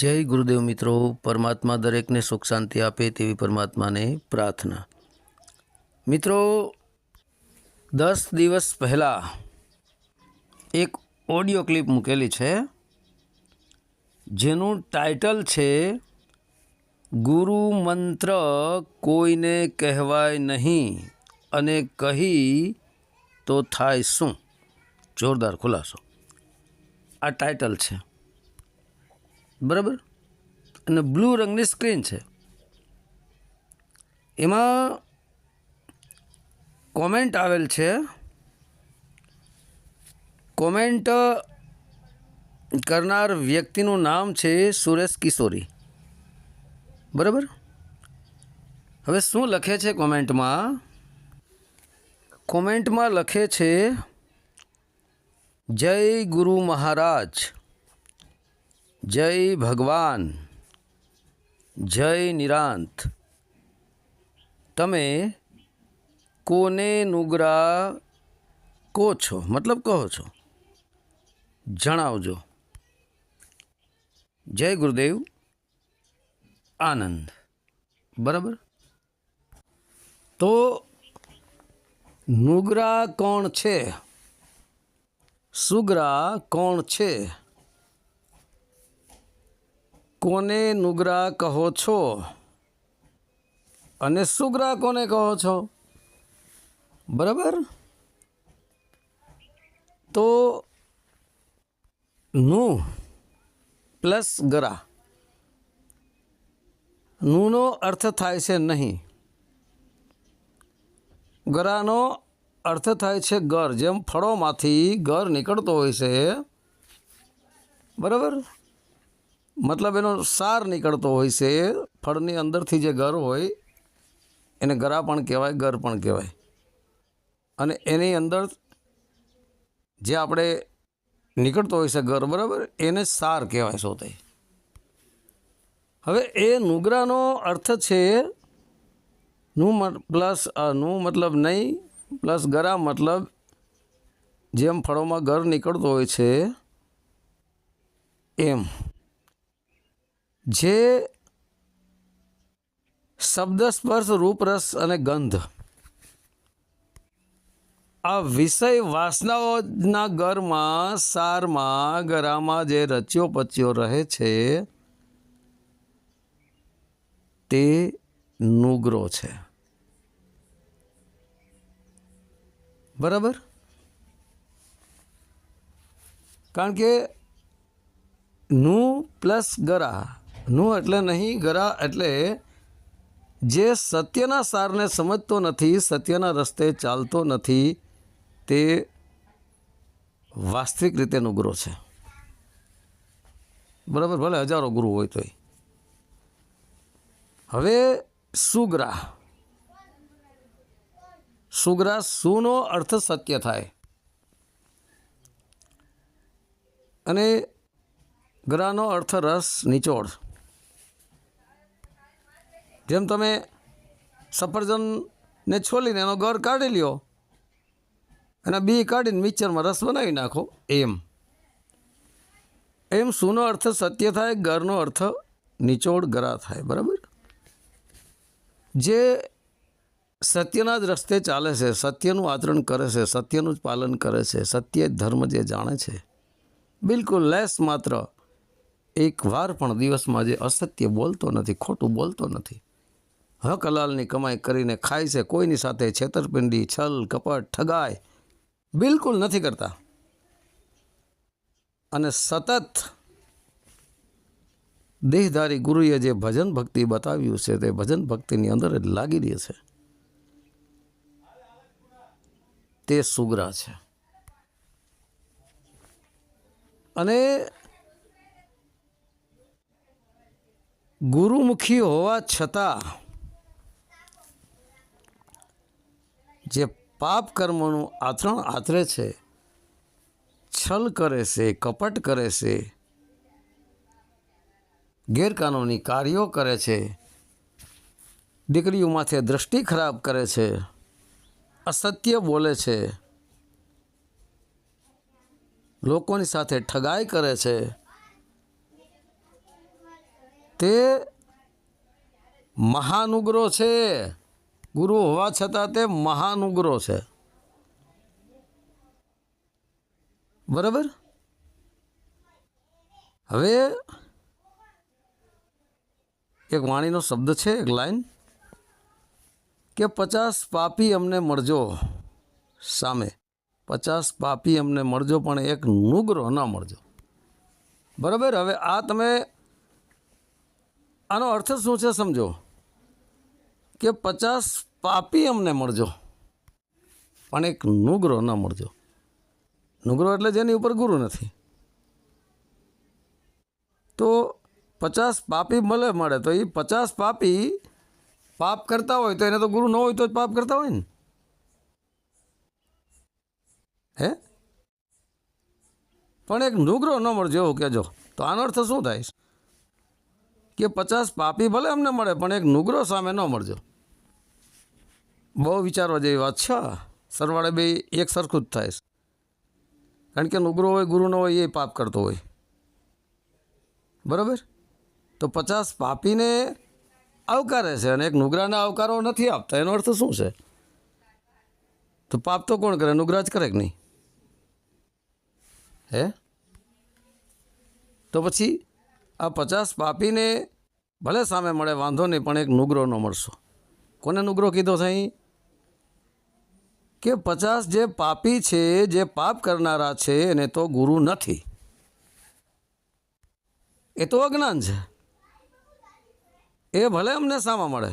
જય ગુરુદેવ મિત્રો, પરમાત્મા દરેકને સુખ શાંતિ આપે તેવી પરમાત્માને પ્રાર્થના. મિત્રો, દસ દિવસ પહેલાં એક ઓડિયો ક્લિપ મૂકેલી છે, જેનું ટાઇટલ છે, ગુરુ મંત્ર કોઈને કહેવાય નહીં અને કહી તો થાય શું? જોરદાર ખુલાસો. આ ટાઇટલ છે. બરાબર? અને બ્લુ રંગની સ્ક્રીન છે. એમાં કોમેન્ટ આવેલ છે. કોમેન્ટ કરનાર વ્યક્તિનું નામ છે સુરેશ કિશોરી. બરાબર? હવે શું લખે છે કોમેન્ટમાં? કોમેન્ટમાં લખે છે, જય ગુરુ મહારાજ. જય ભગવાન. જય નિરાંત. તમે કોને નુગરા કો છો? મતલબ કહો છો. જણાવજો. જય ગુરુદેવ. આનંદ. બરાબર? તો નુગરા કોણ છે? સુગરા કોણ છે? કોને નુગરા કહો છો? અને સુગરા કોને કહો છો? બરાબર? તો નું પ્લસ ગરા. નુનો અર્થ થાય છે નહીં. ગરાનો અર્થ થાય છે ગર. જેમ ફળોમાંથી ગર નીકળતો હોય છે. બરાબર? મતલબ એનો સાર નીકળતો હોય છે, ફળની અંદરથી જે ઘર હોય, એને ગરા પણ કહેવાય, ઘર પણ કહેવાય. અને એની અંદર જે આપણે નીકળતો હોય છે ઘર, બરાબર? એને સાર કહેવાય સોતે. હવે એ નુગરાનો અર્થ છે, નું પ્લસનું મતલબ નહીં, પ્લસ ગરા મતલબ જેમ ફળોમાં ઘર નીકળતો હોય છે, એમ. જે શબ્દ સ્પર્શ રૂપરસ અને ગંધ. આ વિષય વાસનાઓના ગરમાં, સારમાં, ગરામાં જે રચ્યો પચ્યો રહે છે, તે નુગરો છે. બરાબર? કારણ કે નું પ્લસ ગરા નું એટલે નહીં ગરા એટલે જે સત્યના સારને સમજતો નથી, સત્યના રસ્તે ચાલતો નથી, તે વાસ્તવિક રીતેનો ગુરુ છે. બરાબર, ભલે હજારો ગુરુ હોય તોય. હવે સુગ્રા સુગ્રા સુનો અર્થ સત્ય થાય. અને ગ્રાનો અર્થ રસ નિચોડ. જેમ તમે સફરજનને છોલીને એનો ગર કાઢી લ્યો અને બી કાઢીને મિક્સરમાં રસ બનાવી નાખો, એમ. એમ સુનો અર્થ સત્ય થાય ગરનો અર્થ નિચોડ ગરા થાય, બરાબર? જે સત્યના જ રસ્તે ચાલે છે, સત્યનું આચરણ કરે છે, સત્યનું જ પાલન કરે છે, સત્ય ધર્મ જે જાણે છે, બિલકુલ લેસ માત્ર એક વાર પણ દિવસમાં જે અસત્ય બોલતો નથી, ખોટું બોલતો નથી હક હલાલની કમાઈ કરીને ખાય છે, કોઈની સાથે છેતરપિંડી, છલ, કપટ ઠગાય બિલકુલ નથી કરતા. અને સતત દેહધારી ગુરુએ જે ભજન ભક્તિ બતાવ્યું છે, તે ભજન ભક્તિની અંદર જ લાગી રહી છે. તે સુગરા છે. અને ગુરુમુખી હોવા છતાં જે પાપ કર્મોનું આથરણ આથરે છે, છલ કરે છે, કપટ કરે છે, ગેરકાનૂની કાર્યો કરે છે, દીકરીઓ માથે દ્રષ્ટિ ખરાબ કરે છે, અસત્ય બોલે છે, લોકોની સાથે ઠગાઈ કરે છે, તે મહાનુગ્રો છે. ગુરુ હોવા છતાં તે મહાનુગ્રહ છે. બરાબર? હવે એક વાણીનો શબ્દ છે, એક લાઈન, કે પચાસ પાપી અમને મળજો સામે. પચાસ પાપી અમને મળજો, પણ એક નુગ્રહ ન મળજો. બરાબર? હવે આ તમે, આનો અર્થ શું છે સમજો? કે પચાસ પાપી અમને મળજો. પણ એક નુગ્રો ન મળજો. નુગ્રો એટલે જેની ઉપર ગુરુ નથી. તો પચાસ પાપી મળે મળે, તો એ પચાસ પાપી પાપ કરતા હોય તો એને તો ગુરુ ન હોય તો જ પાપ કરતા હોય ને? હે? પણ એક નુગ્રો ન મળજો એવું કહેજો. તો આનો અર્થ શું થાય? કે પચાસ પાપી ભલે અમને મળે, પણ એક નુગરો સામે ન મળજો. બહુ વિચારવા જેવી વાત છે. સરવાળે બે એક સરખું જ થાય કારણ કે નુગરો હોય ગુરુનો હોય, એ પાપ કરતો હોય. બરાબર? તો પચાસ પાપીને આવકારે છે અને એક નુગરાને આવકારો નથી આપતા. એનો અર્થ શું છે? તો પાપ તો કોણ કરે? નુગરા જ કરે કે નહીં? હે? તો પછી આ પચાસ પાપીને ભલે સામે મળે, વાંધો નહીં, પણ એક નુગરો ન મળશો. કોને નુગરો કીધો છે અહીં? કે પચાસ જે પાપી છે, જે પાપ કરનારા છે, એને તો ગુરુ નથી. એ તો અજ્ઞાન છે. એ ભલે અમને સામા મળે,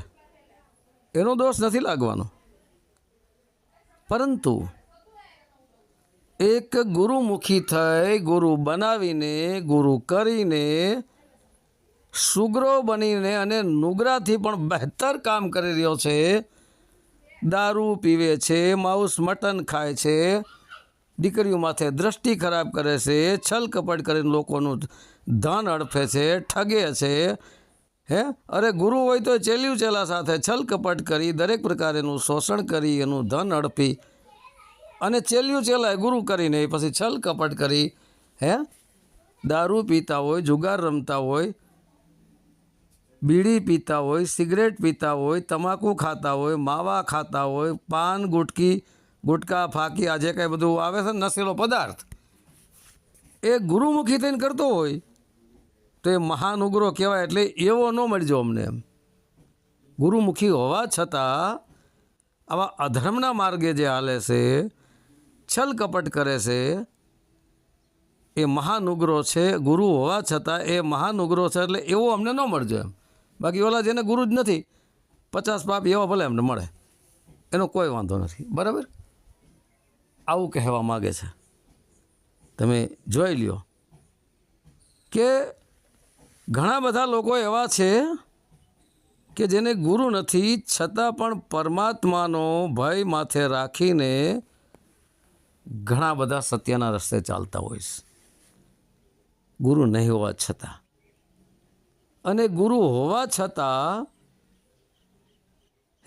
એનો દોષ નથી લાગવાનો. પરંતુ એક ગુરુમુખી થઈ, ગુરુ બનાવીને, ગુરુ કરીને સુગ્રો બનીને અને નુગરાથી પણ બહેતર કામ કરી રહ્યો છે. દારૂ પીવે છે, માઉસ મટન ખાય છે. દીકરીઓ માથે દ્રષ્ટિ ખરાબ કરે છે, છલ કપટ કરીને લોકોનું ધન અડફે છે, ઠગે છે. હે? અરે ગુરુ હોય તો ચેલ્યું ચેલા સાથે છલ કપટ કરી, દરેક પ્રકારેનું શોષણ કરી, એનું ધન અડપી અને ચેલ્યું ચેલાય ગુરુ કરીને પછી છલ કપટ કરી. હે? દારૂ પીતા હોય, જુગાર રમતા હોય બીડી પીતા હોય, સિગરેટ પીતા હોય, તમાકુ ખાતા હોય, માવા ખાતા હોય, પાન, ગુટકી, ગુટકા, ફાકી, આ જે કાંઈ બધું આવે છે નશીલો પદાર્થ, એ ગુરુમુખી થઈને કરતો હોય, તો એ મહાનુગ્રહ કહેવાય એટલે એવો ન મળજો અમને એમ. ગુરુમુખી હોવા છતાં આવા અધર્મના માર્ગે જે હાલે છે, છલ કપટ કરે છે, એ મહાનુગ્રહ છે, ગુરુ હોવા છતાં એ મહાનુગ્રહ છે એટલે એવો અમને ન મળજો એમ. બાકી ઓલા જેને ગુરુ જ નથી, પચાસ પાપ એવા ભલે એમને મળે. એનો કોઈ વાંધો નથી. બરાબર? આવું કહેવા માગે છે. તમે જોઈ લ્યો કે ઘણા બધા લોકો એવા છે કે જેને ગુરુ નથી, છતાં પણ પરમાત્માનો ભય માથે રાખીને ઘણા બધા સત્યના રસ્તે ચાલતા હોય છે. ગુરુ નહીં હોવા છતાં. અને ગુરુ હોવા છતાં,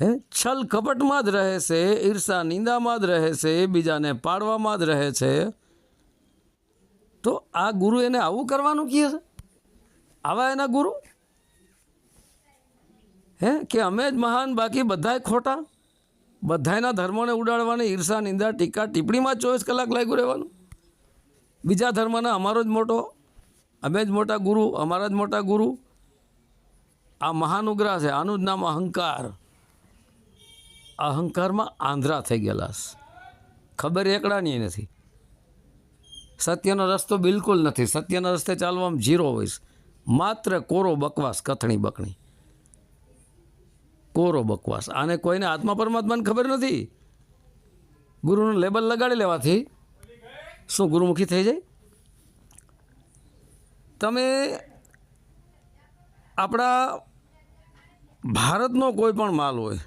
હે, છલ કપટમાં જ રહે છે, ઈર્ષા નિંદામાં જ રહે છે, બીજાને પાડવામાં જ રહે છે. તો આ ગુરુ એને આવું કરવાનું કહે છે? આવા એના ગુરુ? હે, કે અમે જ મહાન, બાકી બધાય ખોટા? બધાના ધર્મોને ઉડાડવાની ઈર્ષા, નિંદા, ટીકા, ટિપ્પણીમાં ચોવીસ કલાક લાગ્યું રહેવાનું? બીજા ધર્મના અમારો જ મોટો, અમે જ મોટા ગુરુ, અમારા જ મોટા ગુરુ. આ મહાનુગ્રહ છે. આનું જ નામ અહંકાર. અહંકારમાં આંધ્રા થઈ ગયેલા ખબર એકડાની નથી. સત્યનો રસ્તો બિલકુલ નથી. સત્યના રસ્તે ચાલવામાં જીરો હોય માત્ર કોરો બકવાસ, કથણી બકણી. કોરો બકવાસ. આને કોઈને આત્મા પરમાત્માને ખબર નથી? ગુરુનું લેબલ લગાડી લેવાથી શું ગુરુમુખી થઈ જાય? તમે આપણા ભારતનો કોઈ પણ માલ હોય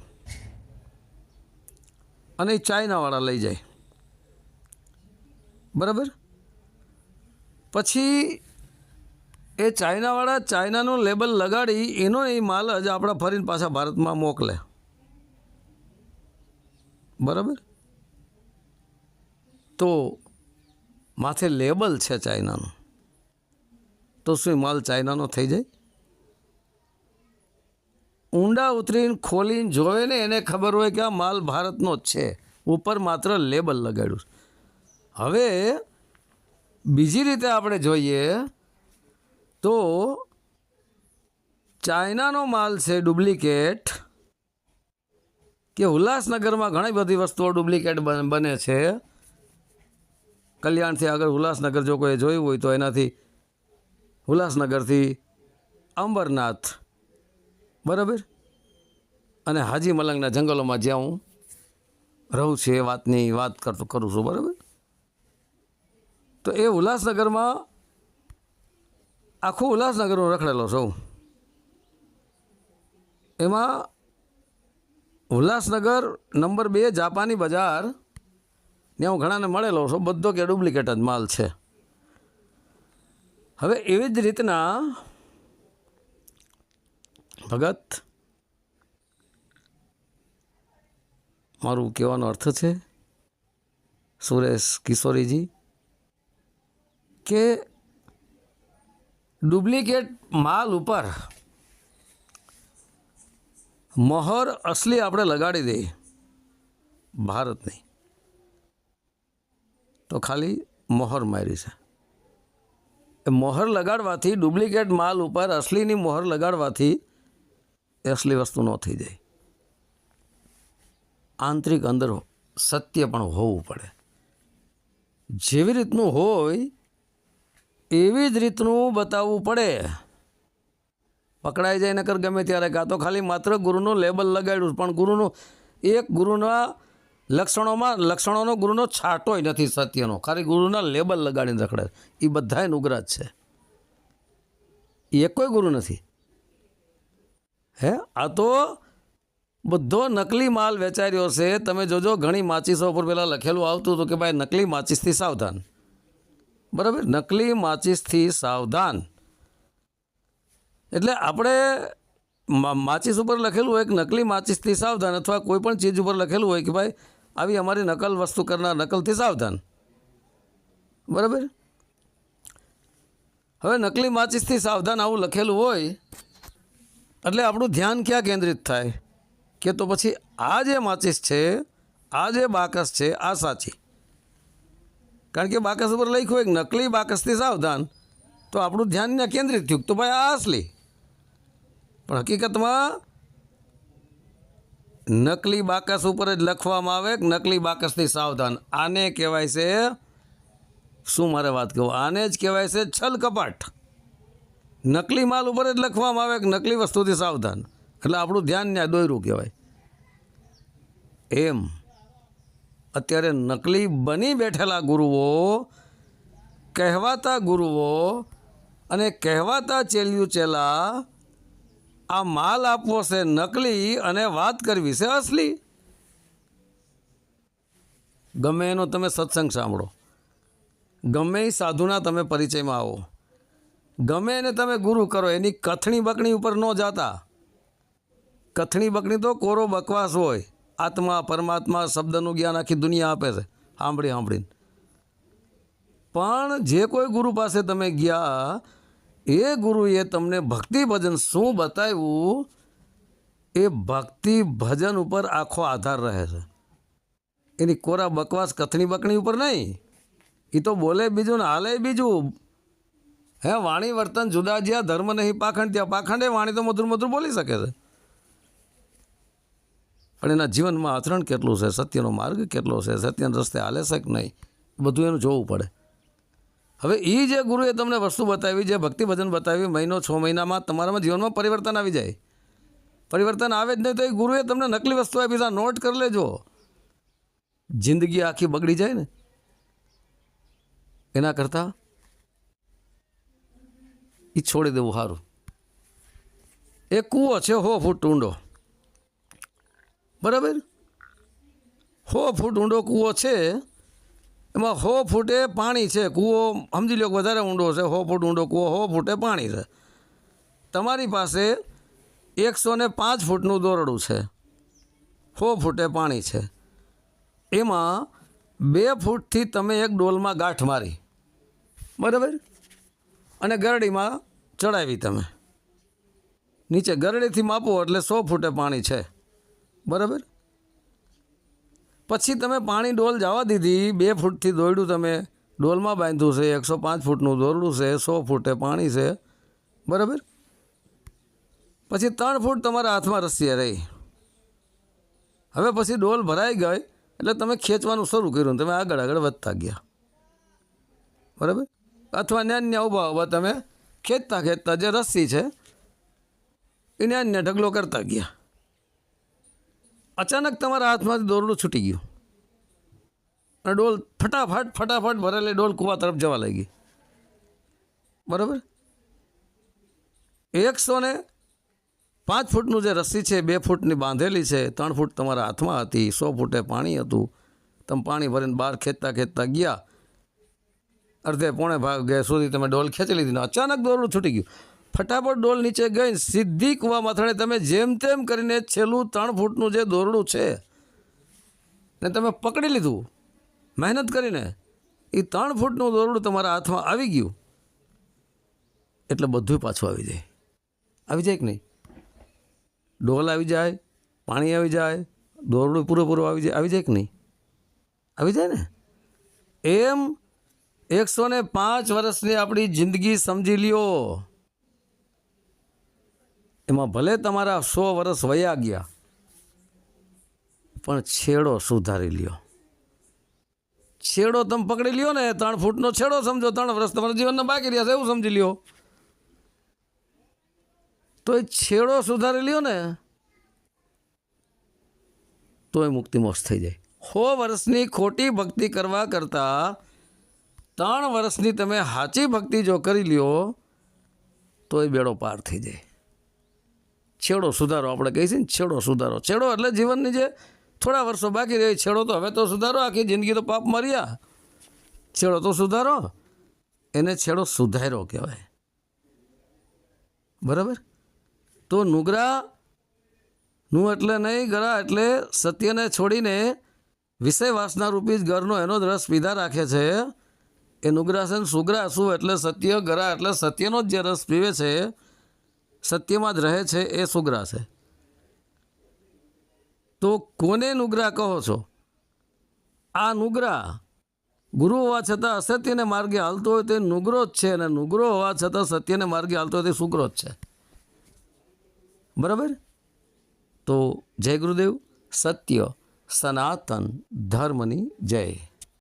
અને ચાઇનાવાળા લઈ જાય. બરાબર? પછી એ ચાઇનાવાળા ચાઇનાનું લેબલ લગાડી એનો એ માલ જ આપણા ફરીને પાછા ભારતમાં મોકલે. બરાબર? તો માથે લેબલ છે ચાઇનાનું. તો શું માલ ચાઇનાનો થઈ જાય? ઊંડા ઉતરીને ખોલીને જોવે ને એને ખબર હોય કે આ માલ ભારતનો જ છે. ઉપર માત્ર લેબલ લગાડ્યું હવે બીજી રીતે આપણે જોઈએ તો ચાઇનાનો માલ છે ડુપ્લિકેટ કે ઉલ્લાસનગરમાં ઘણી બધી વસ્તુઓ ડુપ્લિકેટ બને છે. કલ્યાણથી આગળ ઉલ્લાસનગર જો કોઈ જોયું હોય તો એનાથી ઉલ્લાસનગરથી અંબરનાથ બરાબર? અને હાજી મલંગના જંગલોમાં જ્યાં હું રહું છું એ વાતની વાત કરતો કરું છું, બરાબર? તો એ ઉલ્લાસનગરમાં, આખું ઉલ્લાસનગર હું રખડેલો છું. એમાં ઉલ્લાસનગર નંબર બે જાપાની બજાર, ત્યાં હું ઘણાને મળેલો છું, બધો કે ડુપ્લિકેટ જ માલ છે. હવે એવી જ રીતના ભગત. મારું કહેવાનો અર્થ છે, સુરેશ કિશોરીજી, કે ડુપ્લિકેટ માલ ઉપર મહોર અસલી આપણે લગાડી દઈએ ભારતની તો ખાલી મોહર મારી છે. એ મોહર લગાડવાથી ડુપ્લિકેટ માલ ઉપર અસલીની મોહર લગાડવાથી એ અસલી વસ્તુ ન થઈ જાય. આંતરિક અંદર સત્ય પણ હોવું પડે. જેવી રીતનું હોય, એવી જ રીતનું બતાવવું પડે. પકડાઈ જાય નકર ગમે ત્યારે, કાં તો ખાલી માત્ર ગુરુનું લેબલ લગાડ્યું, પણ ગુરુનું, એક ગુરુના લક્ષણોમાં, લક્ષણોનો ગુરુનો છાંટોય નથી સત્યનો. ખાલી ગુરુના લેબલ લગાડીને રખડે. એ બધાય નુગ્રજ છે. એ કોઈ ગુરુ નથી. હે? આ તો બધો નકલી માલ વેચાઈ રહ્યો છે. તમે જોજો, ઘણી માચીસો ઉપર પહેલાં લખેલું આવતું હતું કે ભાઈ નકલી માચીસથી સાવધાન. બરાબર? નકલી માચીસથી સાવધાન. એટલે આપણે માચીસ ઉપર લખેલું હોય કે નકલી માચીસથી સાવધાન અથવા કોઈ પણ ચીજ ઉપર લખેલું હોય કે ભાઈ આવી અમારી નકલ વસ્તુ કરનાર નકલથી સાવધાન. બરાબર? હવે નકલી માચીસથી સાવધાન આવું લખેલું હોય એટલે આપણું ધ્યાન ક્યાં કેન્દ્રિત થાય? કે તો પછી આ જે માચિસ છે, આ જે બાકસ છે, આ સાચી. કારણ કે બાકસ ઉપર લખ્યું એક નકલી બાકસથી સાવધાન, તો આપણું ધ્યાન ત્યાં કેન્દ્રિત થયું તો ભાઈ આ અસલી. પણ હકીકતમાં નકલી બાકસ ઉપર જ લખવામાં આવે નકલી બાકસથી સાવધાન. આને કહેવાય છે, શું મારે વાત કહું? આને જ કહેવાય છે છલ કપાટ. નકલી માલ ઉપર જ લખવામાં આવે કે નકલી વસ્તુથી સાવધાન. એટલે આપણું ધ્યાન ત્યાં દોયરું કહેવાય. એમ. અત્યારે નકલી બની બેઠેલા ગુરુઓ, કહેવાતા ગુરુઓ અને કહેવાતા ચેલ્યું ચેલા, આ માલ આપવો છે નકલી અને વાત કરવી છે અસલી. ગમે એનો તમે સત્સંગ સાંભળો. ગમે એ સાધુના તમે પરિચયમાં આવો. ગમે એને તમે ગુરુ કરો, એની કથણી બકણી ઉપર ન જાતા. કથણી બકણી તો કોરો બકવાસ હોય. આત્મા, પરમાત્મા શબ્દનું જ્ઞાન આખી દુનિયા આપે છે. સાંભળી, સાંભળીને. પણ જે કોઈ ગુરુ પાસે તમે ગયા, એ ગુરુએ તમને ભક્તિ ભજન શું બતાવ્યું? એ ભક્તિ ભજન ઉપર આખો આધાર રહે છે. એની કોરા બકવાસ કથણી બકણી ઉપર નહીં. એ તો બોલે બીજું ને હાલે બીજું. હે, વાણી વર્તન જુદા જ્યાં ધર્મ નહીં પાખંડ, ત્યાં પાખંડે વાણી તો મધુર મધુર બોલી શકે છે. પણ એના જીવનમાં આચરણ કેટલું છે, સત્યનો માર્ગ કેટલો છે, સત્યના રસ્તે હાલે છે કે નહીં બધું એનું જોવું પડે. હવે એ જે ગુરુએ તમને વસ્તુ બતાવી, જે ભક્તિ ભજન બતાવી, મહિનો, છ મહિનામાં તમારામાં જીવનમાં પરિવર્તન આવી જાય. પરિવર્તન આવે જ નહીં તો એ ગુરુએ તમને નકલી વસ્તુ આપી છે નોટ કરી લેજો. જિંદગી આખી બગડી જાય ને. એના કરતાં એ છોડી દેવું સારું એ કૂવો છે, હો ફૂટ ઊંડો. બરાબર? હો ફૂટ ઊંડો કૂવો છે, એમાં હો ફૂટે પાણી છે. કૂવો સમજી લો વધારે ઊંડો છે. હો ફૂટ ઊંડો કૂવો, હો ફૂટે પાણી છે. તમારી પાસે એકસો ને પાંચ ફૂટનું દોરડું છે. હો ફૂટે પાણી છે. એમાં બે ફૂટથી તમે એક ડોલમાં ગાંઠ મારી. બરાબર? અને ગરડીમાં ચડાવી તમે. નીચે ગરડીથી માપો એટલે સો ફૂટે પાણી છે. બરાબર? પછી તમે પાણી ડોલ જવા દીધી, બે ફૂટથી દોરડું તમે ડોલમાં બાંધ્યું છે, એકસો પાંચ ફૂટનું દોરડું છે, સો ફૂટે પાણી છે. બરાબર? પછી ત્રણ ફૂટ તમારા હાથમાં રસ્સી રહી. હવે પછી ડોલ ભરાઈ ગઈ એટલે તમે ખેંચવાનું શરૂ કર્યું તમે આગળ આગળ વધતા ગયા. બરાબર? અથવા અન્ય ન્યા ઊભા ઊભા તમે ખેંચતા ખેંચતા જે રસ્સી છે, એ ન્યા ન્યા ઢગલો કરતા ગયા. અચાનક તમારા હાથમાંથી દોરડું છૂટી ગયું. અને ડોલ ફટાફટ ફટાફટ ભરેલી ડોલ કૂવા તરફ જવા લાગી. બરાબર? એકસો ને પાંચ ફૂટનું જે રસ્સી છે, બે ફૂટની બાંધેલી છે, ત્રણ ફૂટ તમારા હાથમાં હતી, સો ફૂટે પાણી હતું. તમે પાણી ભરીને બહાર ખેંચતા ખેંચતા ગયા. અડધે પોણે ભાગે સુધી તમે ડોલ ખેંચી લીધી અચાનક દોરડું છૂટી ગયું. ફટાફટ ડોલ નીચે ગઈ સીધી કૂવા માથાણે તમે જેમ તેમ કરીને છેલ્લું ત્રણ ફૂટનું જે દોરડું છે ને તમે પકડી લીધું. મહેનત કરીને એ ત્રણ ફૂટનું દોરડું તમારા હાથમાં આવી ગયું. એટલે બધું પાછું આવી જાય. આવી જાય કે નહીં? ડોલ આવી જાય, પાણી આવી જાય, દોરડું પૂરેપૂરું આવી જાય આવી જાય કે નહીં? આવી જાય ને? એમ એકસો ને પાંચ વર્ષની આપણી જિંદગી સમજી લ્યો. એમાં ભલે તમારા સો વર્ષ વયા ગયા, પણ છેડો સુધારી લ્યો. છેડો તમે પકડી લ્યો ને, ત્રણ ફૂટનો છેડો સમજો, ત્રણ વર્ષ તમારા જીવનના બાકી રહ્યા છે, એવું સમજી લ્યો. તો એ છેડો સુધારી લ્યો ને તો એ મુક્તિ મોક્ષ થઈ જાય. સો વર્ષની ખોટી ભક્તિ કરવા કરતાં ત્રણ વર્ષની તમે સાચી ભક્તિ જો કરી લ્યો તો એ બેડો પાર થઈ જાય. છેડો સુધારો આપણે કહીએ છીએ ને, છેડો સુધારો. છેડો એટલે જીવનની જે થોડા વર્ષો બાકી રહી, છેડો તો હવે તો સુધારો, આખી જિંદગી તો પાપ મર્યા. છેડો તો સુધારો, એને છેડો સુધાર્યો કહેવાય. બરાબર? તો નુગરા, નું એટલે નહીં ગળા એટલે સત્યને છોડીને વિષય વાસના રૂપી જ ઘરનો એનો જ રસ પીધા રાખે છે. એ નુગરા છે ને સુગરા શું? એટલે સત્ય ગરા એટલે સત્યનો જ જે રસ પીવે છે, સત્યમાં જ રહે છે, એ સુગરા છે. તો કોને નુગ્રા કહો છો? આ નુગ્રા ગુરુ હોવા છતાં અસત્યને માર્ગે હાલતો હોય તે નુગરો જ છે અને નુગરો હોવા છતાં સત્યને માર્ગે હાલતો હોય તે સુગરો જ છે. બરાબર? તો જય ગુરુદેવ. સત્ય સનાતન ધર્મની જય.